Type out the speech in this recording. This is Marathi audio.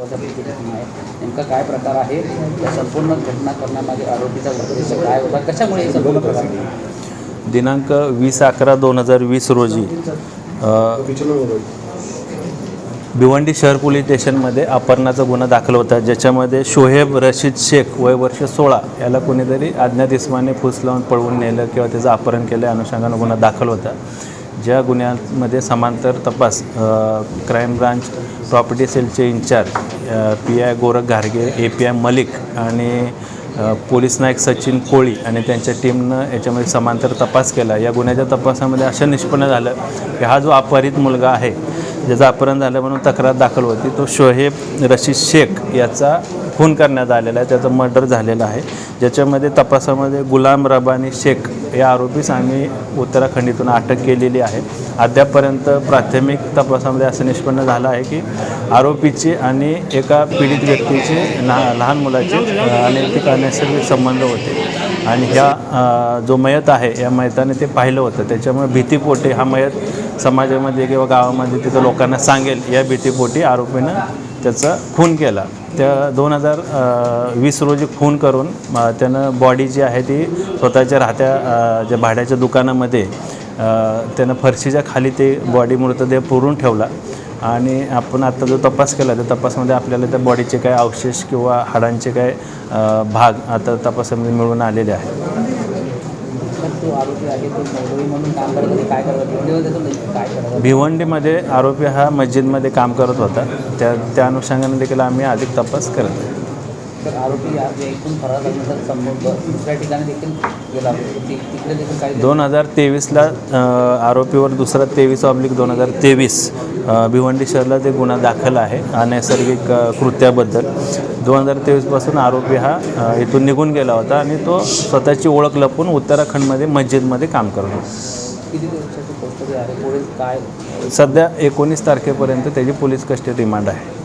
नेमका काय प्रकार आहे? या संपूर्ण घटना करण्यामागे आरोपीचा उद्देश काय होता? कशामुळे हे संपूर्ण प्रकार दिनांक वीस अकरा दोन हजार वीस रोजी भिवंडी शहर पोलीस स्टेशनमध्ये अपहरणाचा गुन्हा दाखल होता ज्याच्यामध्ये शोहेब रशीद शेख वय वर्ष सोळा याला कोणीतरी अज्ञात इस्माने फुस लावून पळवून नेलं किंवा त्याचं अपहरण केलं अनुषंगानं गुन्हा दाखल होता. ज्या गुन्ह्यांमध्ये समांतर तपास क्राईम ब्रांच प्रॉपर्टी सेलचे इन्चार्ज पी आय गोरख घारगे ए पी आय मलिक आणि पोलीस नायक सचिन कोळी आणि त्यांच्या टीमनं याच्यामध्ये समांतर तपास केला. या गुन्ह्याच्या तपासामध्ये असं निष्पन्न झालं की हा जो अपहरित मुलगा आहे ज्याचं अपहरण झालं म्हणून तक्रार दाखल होती तो शोहेब रशीद शेख याचा खून करण्यात आलेला आहे त्याचं मर्डर झालेलं आहे. ज्याच्यामध्ये तपासामध्ये गुलाम रबानी शेख या आरोपीस आम्ही उत्तराखंडीतून अटक केलेली आहे. अद्यापपर्यंत प्राथमिक तपासामध्ये असं निष्पन्न झालं आहे की आरोपीची आणि एका पीडित व्यक्तीचे ना लहान मुलाचे अनैतिक अनैसर्गिक संबंध होते. आणि ह्या जो मयत आहे या मयताने ते पाहिलं होतं. त्याच्यामुळे भीतीपोटी हा मयत समाजामध्ये किंवा गावामध्ये तिथं लोकांना सांगेल या भीतीपोटी आरोपीनं त्याचा खून केला. त्या दोन हजार वीस रोजी खून करून त्यानं बॉडी जी आहे ती स्वतःच्या राहत्या ज्या भाड्याच्या दुकानामध्ये त्यानं फरशीच्या खाली ते बॉडी मृतदेह पुरून ठेवला. आणि आपण आता जो तपास केला त्या तपासामध्ये आपल्याला त्या बॉडीचे काय अवशेष किंवा हाडांचे काय भाग आता तपासामध्ये मिळून आलेले आहेत. तो आरोपी आहे तो मौलवी म्हणून काम करत होते काय करत होते? काय करत भिवंडीमध्ये आरोपी हा मस्जिदमध्ये काम करत होता. त्या त्या अनुषंगाने देखील आम्ही अधिक तपास करत आहे. तर आरोपी एकूण फरार झाल्यानंतर संबंध दुसऱ्या ठिकाणी देखील गेला तिकडे देखील काही दोन हजार तेवीसला आरोपीवर दुसरा तेवीस ऑब्लिक दोन हजार तेवीस भिवंडी शहरला ते गुन्हा दाखल आहे अनैसर्गिक कृत्याबद्दल. दोन हजार तेवीसपासून आरोपी हा इथून निघून गेला होता आणि तो स्वतःची ओळख लपून उत्तराखंडमध्ये मस्जिदमध्ये काम करत सध्या एकोणीस तारखेपर्यंत त्याची पोलीस कस्टडी रिमांड आहे.